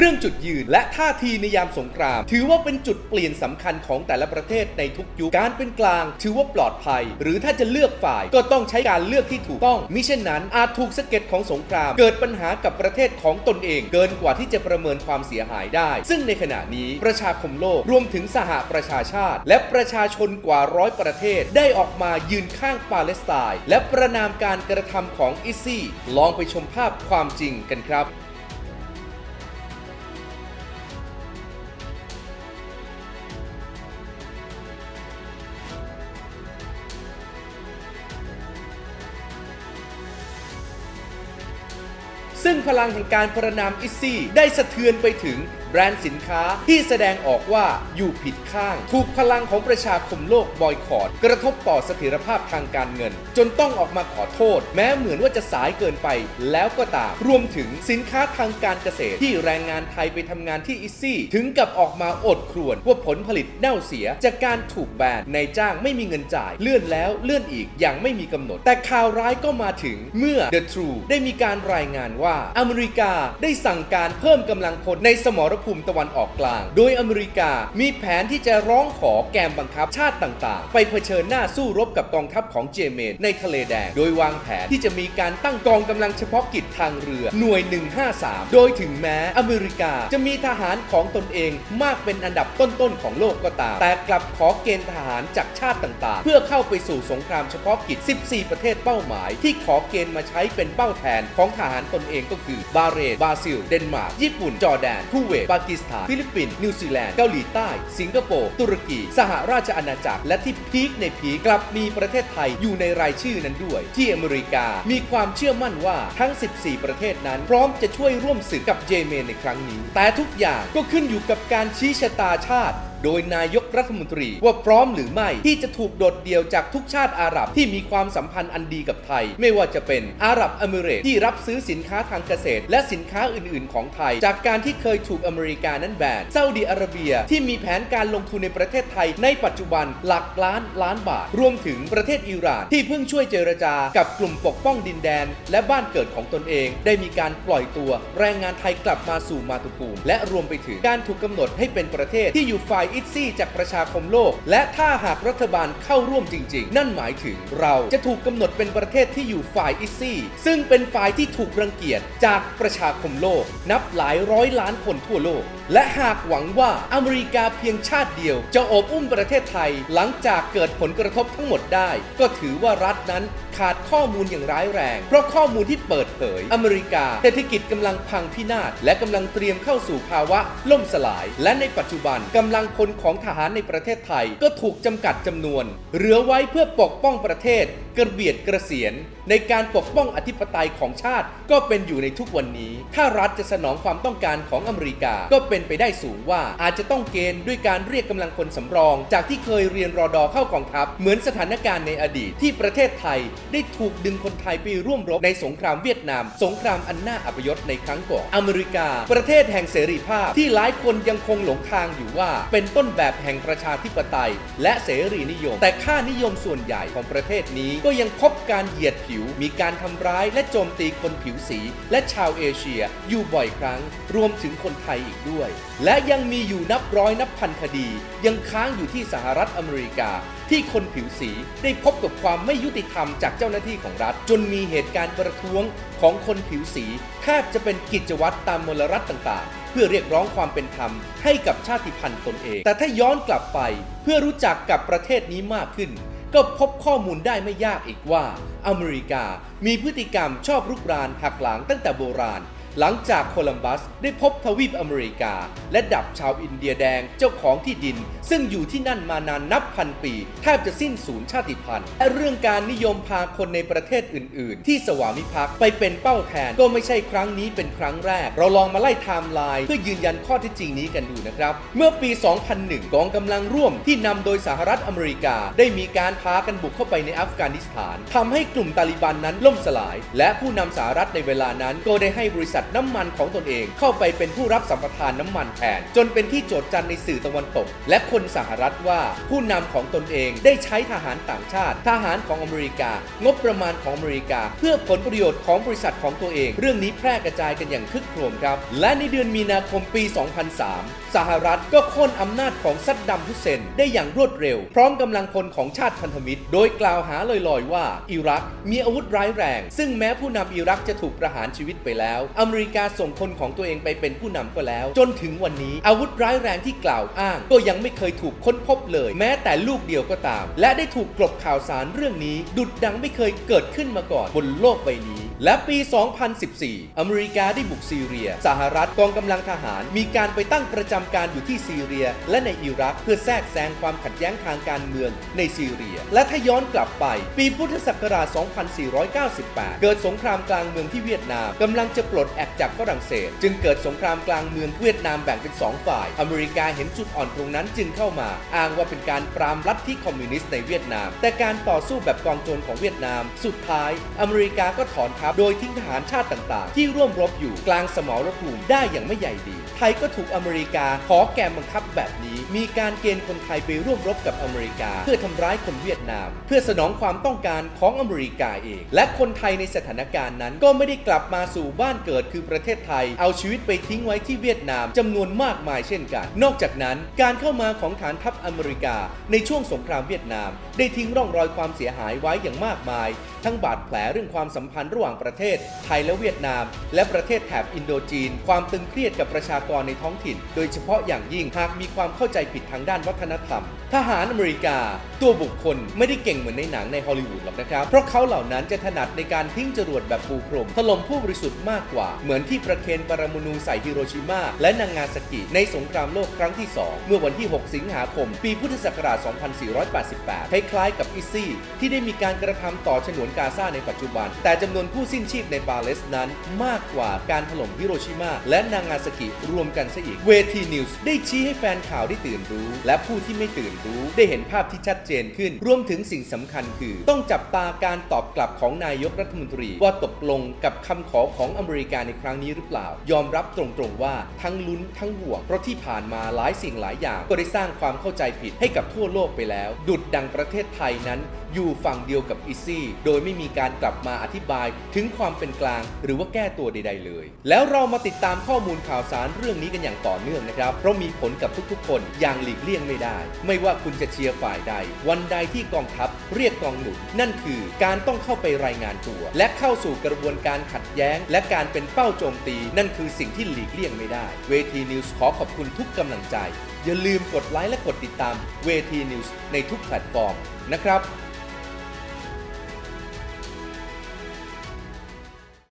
เรื่องจุดยืนและท่าทีในยามสงคราม ถือว่าเป็นจุดเปลี่ยนสำคัญของแต่ละประเทศในทุกยุค การเป็นกลาง ถือว่าปลอดภัย หรือถ้าจะเลือกฝ่ายก็ต้องใช้การเลือกที่ถูกต้องมิเช่นนั้น อาจถูกสะเก็ดของสงคราม เกิดปัญหากับประเทศของตนเอง เกินกว่าที่จะประเมินความเสียหายได้ ซึ่งในขณะนี้ประชาคมโลกรวมถึงสหประชาชาติ และประชาชนกว่าร้อยประเทศได้ออกมายืนข้างปาเลสไตน์และประนามการกระทำของอิซี่ลองไปชมภาพความจริงกันครับ ซึ่งพลังแห่งการประนามอิซี่ได้สะเทือนไปถึงแบรนด์สินค้าที่แสดงออกว่าอยู่ผิดข้าง ถูกพลังของประชาคมโลกบอยคอรดกระทบต่อเสถียรภาพทางการเงิน จนต้องออกมาขอโทษ แม้เหมือนว่าจะสายเกินไป แล้วก็ตาม รวมถึงสินค้าทางการเกษตรที่แรงงานไทยไปทำงานที่อิซี่ ถึงกับออกมาอดครวญว่าผลผลิตเน่าเสีย จากการถูกแบนในจ้างไม่มีเงินจ่าย เลื่อนแล้วเลื่อนอีกอย่างไม่มีกำหนด แต่ข่าวร้ายก็มาถึงเมื่อ The True ได้มีการรายงานว่าอเมริกาได้สั่งการเพิ่มกำลังพลในสมรภูมิตะวันออกกลาง โดยอเมริกามีแผนที่จะร้องขอแกมบังคับชาติต่างๆ ไปเผชิญหน้าสู้รบกับกองทัพของเจเมนในทะเลแดง โดยวางแผนที่จะมีการตั้งกองกำลังเฉพาะกิจทางเรือหน่วย 153 โดยถึงแม้อเมริกาจะมีทหารของตนเองมากเป็นอันดับต้นๆของโลกก็ตาม แต่กลับขอเกณฑ์ทหารจากชาติต่างๆ เพื่อเข้าไปสู่สงครามเฉพาะกิจ 14 ประเทศเป้าหมาย ที่ขอเกณฑ์มาใช้เป็นเป้าแทนของทหารตนเองก็คือบาเรนบราซิล เดนมาร์ก ญี่ปุ่น จอร์แดนคูเวตปากีสถาน ฟิลิปปินส์นิวซีแลนด์ เกาหลีใต้ สิงคโปร์ ตุรกี สหราชอาณาจักร และที่พีคในพีคกลับมีประเทศไทยอยู่ในรายชื่อนั้นด้วย ที่อเมริกา มีความเชื่อมั่นว่าทั้ง 14 ประเทศนั้น พร้อมจะช่วยร่วมสื่อกับเยเมนในครั้งนี้ แต่ทุกอย่างก็ขึ้นอยู่กับการชี้ชะตาชาติ โดยนายกรัฐมนตรีว่าพร้อมหรือไม่ที่จะถูกโดดเดี่ยวจากทุกชาติอาหรับที่มีความสัมพันธ์อันดีกับไทย ไม่ว่าจะเป็นอาหรับอเมิเรตส์ที่รับซื้อสินค้าทางเกษตร และสินค้าอื่น ๆ ของไทย จากการที่เคยถูกอเมริกานั้นแบนซาอุดิอาระเบียที่มีแผนการลงทุนในประเทศไทย ในปัจจุบันหลักล้านล้านบาท รวมถึงประเทศอิหร่าน ที่เพิ่งช่วยเจรจากับกลุ่มปกป้องดินแดน และบ้านเกิดของตนเอง ได้มีการปล่อยตัว แรงงานไทยกลับมาสู่มาตุภูมิและรวมไปถึงการถูกกำหนดให้เป็นประเทศที่อยู่ฝ่ายอิตซี่จากประชาคมโลก และถ้าหากรัฐบาลเข้าร่วมจริง ๆ นั่นหมายถึงเราจะถูกกำหนดเป็นประเทศที่อยู่ฝ่ายอิตซี่ซึ่งเป็นฝ่ายที่ถูกรังเกียจจากประชาคมโลก นับหลายร้อยล้านคนทั่วโลก และหากหวังว่าอเมริกาเพียงชาติเดียว จะโอบอุ้มประเทศไทย หลังจากเกิดผลกระทบทั้งหมดได้ ก็ถือว่ารัฐนั้นขาดข้อมูลอย่างร้ายแรง เพราะข้อมูลที่เปิดเผย อเมริกาเศรษฐกิจกำลังพังพินาศและกำลังเตรียมเข้าสู่ภาวะล่มสลาย และในปัจจุบันกำลังพลของทหารในประเทศไทยก็ถูกจำกัดจำนวน เหลือไว้เพื่อปกป้องประเทศกระเบียดกระเสียน ในการปกป้องอธิปไตยของชาติก็เป็นอยู่ในทุกวันนี้ ถ้ารัฐจะสนองความต้องการของอเมริกาก็เป็นไปได้สูงว่าอาจจะต้องเกณฑ์ด้วยการเรียกกำลังพลสำรอง จากที่เคยเรียนรอดอเข้ากองทัพ เหมือนสถานการณ์ในอดีต ที่ประเทศไทยได้ถูกดึงคนไทยไปร่วมรบในสงครามเวียดนาม สงครามอันน่าอัปยศในครั้งก่อนอเมริกา ประเทศแห่งเสรีภาพที่หลายคนยังคงหลงทางอยู่ว่าเป็นต้นแบบแห่งประชาธิปไตย และเสรีนิยม แต่ค่านิยมส่วนใหญ่ของประเทศนี้ก็ยังพบการเหยียดผิว มีการทำร้ายและโจมตีคนผิวสี และชาวเอเชียอยู่บ่อยครั้ง รวมถึงคนไทยอีกด้วย และยังมีอยู่นับร้อยนับพันคดี ยังค้างอยู่ที่สหรัฐอเมริกา ที่คนผิวสีได้พบกับความไม่ยุติธรรมจากเจ้าหน้าที่ของรัฐ จนมีเหตุการณ์ประท้วงของคนผิวสีแทบจะเป็นกิจวัตรตามมลรัฐต่างๆ เพื่อเรียกร้องความเป็นธรรมให้กับชาติพันธุ์ตนเอง แต่ถ้าย้อนกลับไปเพื่อรู้จักกับประเทศนี้มากขึ้น ก็พบข้อมูลได้ไม่ยากอีกว่า อเมริกามีพฤติกรรมชอบรุกรานหักหลังตั้งแต่โบราณ หลังจากโคลัมบัสได้พบทวีปอเมริกา และดับชาวอินเดียแดงเจ้าของที่ดิน ซึ่งอยู่ที่นั่นมานานนับพันปี แทบจะสิ้นสูญชาติพันธุ์ และเรื่องการนิยมพาคนในประเทศอื่น ๆ ที่สวามิภักดิ์ไปเป็นเป้าแทนก็ไม่ใช่ครั้งนี้เป็นครั้งแรก เราลองมาไล่ไทม์ไลน์เพื่อยืนยันข้อเท็จจริงนี้กันดูนะครับ เมื่อปี 2001 กองกำลังร่วมที่นำโดยสหรัฐอเมริกา ได้มีการพากันบุกเข้าไปในอัฟกานิสถานทำให้กลุ่มตาลิบันนั้นล่มสลาย และผู้นำสหรัฐในเวลานั้นก็ได้ให้บริษัทน้ำมันของตนเองเข้าไปเป็นผู้รับสัมปทานน้ำมันแทน จนเป็นที่โจทย์จันในสื่อตะวันตก และคนสหรัฐว่าผู้นำของตนเองได้ใช้ทหารต่างชาติ ทหารของอเมริกา งบประมาณของอเมริกา เพื่อผลประโยชน์ของบริษัทของตัวเอง เรื่องนี้แพร่กระจายกันอย่างคึกโครมครับ และในเดือนมีนาคมปี 2003 สหรัฐก็โค่นอำนาจของซัดดัมฮุเซนได้อย่างรวดเร็ว พร้อมกำลังพลของชาติพันธมิตร โดยกล่าวหาลอยๆ ว่า อิรักมีอาวุธร้ายแรง ซึ่งแม้ผู้นำอิรักจะถูกประหารชีวิตไปแล้วอเมมริกาส่งคนของตัวเองไปเป็นผู้นำก็แล้ว จนถึงวันนี้อาวุธร้ายแรงที่กล่าวอ้าง ก็ยังไม่เคยถูกค้นพบเลย แม้แต่ลูกเดียวก็ตาม และได้ถูกกลบข่าวสารเรื่องนี้ ดุดดังไม่เคยเกิดขึ้นมาก่อนบนโลกใบนี้ และปี 2014 อเมริกาได้บุกซีเรีย สหรัฐกองกำลังทหาร มีการไปตั้งประจำการอยู่ที่ซีเรีย และในอิรักเพื่อแทรกแซงความขัดแย้งทางการเมืองในซีเรีย และถ้าย้อนกลับไป ปีพุทธศักราช 2498 เกิดสงครามกลางเมืองที่เวียดนามกำลังจะปลดแอกจากฝรั่งเศส จึงเกิดสงครามกลางเมืองเวียดนามแบ่งเป็นสองฝ่าย อเมริกาเห็นจุดอ่อนตรงนั้นจึงเข้ามา อ้างว่าเป็นการปรามลัทธิคอมมิวนิสต์ในเวียดนาม แต่การต่อสู้แบบกองโจรของเวียดนาม สุดท้าย อเมริกาก็ถอนทัพโดยทิ้งทหารชาติต่างๆ ที่ร่วมรบอยู่กลางสมรภูมิได้อย่างไม่ใหญ่ดี ไทยก็ถูกอเมริกาขอแกมบังคับแบบนี้ มีการเกณฑ์คนไทยไปร่วมรบกับอเมริกา เพื่อทำร้ายคนเวียดนาม เพื่อสนองความต้องการของอเมริกาเอง และคนไทยในสถานการณ์นั้น ก็ไม่ได้กลับมาสู่บ้านเกิดคือประเทศไทย เอาชีวิตไปทิ้งไว้ที่เวียดนามจำนวนมากมายเช่นกัน นอกจากนั้นการเข้ามาของฐานทัพอเมริกา ในช่วงสงครามเวียดนาม ได้ทิ้งร่องรอยความเสียหายไว้อย่างมากมายทั้งบาดแผลเรื่องความสัมพันธ์ระหว่างประเทศไทยและเวียดนาม และประเทศแถบอินโดจีน ความตึงเครียดกับประชากรในท้องถิ่น โดยเฉพาะอย่างยิ่งหากมีความเข้าใจผิดทางด้านวัฒนธรรม ทหารอเมริกา ตัวบุคคลไม่ได้เก่งเหมือนในหนังในฮอลลีวูดหรอกนะครับ เพราะเขาเหล่านั้นจะถนัดในการทิ้งจรวดแบบปูพรมถล่มผู้บริสุทธิ์มากกว่า เหมือนที่ประเคนปรมาณูใส่ฮิโรชิมาและนางงาซากิในสงครามโลกครั้งที่ 2 เมื่อวันที่ 6 สิงหาคม ปีพุทธศักราช 2488 คล้ายๆกับอิซี่ที่ได้มีการกระทำต่อฉนวนกาซาในปัจจุบัน แต่จำนวนผู้สิ้นชีพในปาเลสนั้นมากกว่าการถล่มฮิโรชิมาและนางาซากิรวมกันซะอีก เวทีนิวส์ได้ชี้ให้แฟนข่าวได้ตื่นรู้ และผู้ที่ไม่ตื่นรู้ได้เห็นภาพที่ชัดเจนขึ้น รวมถึงสิ่งสำคัญคือ ต้องจับตาการตอบกลับของนายกรัฐมนตรี ว่าตกลงกับคำขอของอเมริกาในครั้งนี้หรือเปล่า ยอมรับตรงๆว่าทั้งลุ้นทั้งห่วงเพราะที่ผ่านมาหลายสิ่งหลายอย่างก็ได้สร้างความเข้าใจผิดให้กับทั่วโลกไปแล้ว ดุดดังประเทศไทยนั้น อยู่ฝั่งเดียวกับอีซี่โดยไม่มีการกลับมาอธิบายถึงความเป็นกลาง หรือว่าแก้ตัวใด ๆ เลย แล้วเรามาติดตามข้อมูลข่าวสารเรื่องนี้กันอย่างต่อเนื่องนะครับ เพราะมีผลกับทุกๆ คนอย่างหลีกเลี่ยงไม่ได้ ไม่ว่าคุณจะเชียร์ฝ่ายใด วันใดที่กองทัพเรียกกองหนุนนั่นคือการต้องเข้าไปรายงานตัว และเข้าสู่กระบวนการขัดแย้ง และการเป็นเป้าโจมตี นั่นคือสิ่งที่หลีกเลี่ยงไม่ได้ เวทีนิวส์ขอขอบคุณทุกกำลังใจ อย่าลืมกดไลค์และกดติดตามเวทีนิวส์ในทุกแพลตฟอร์มนะครับ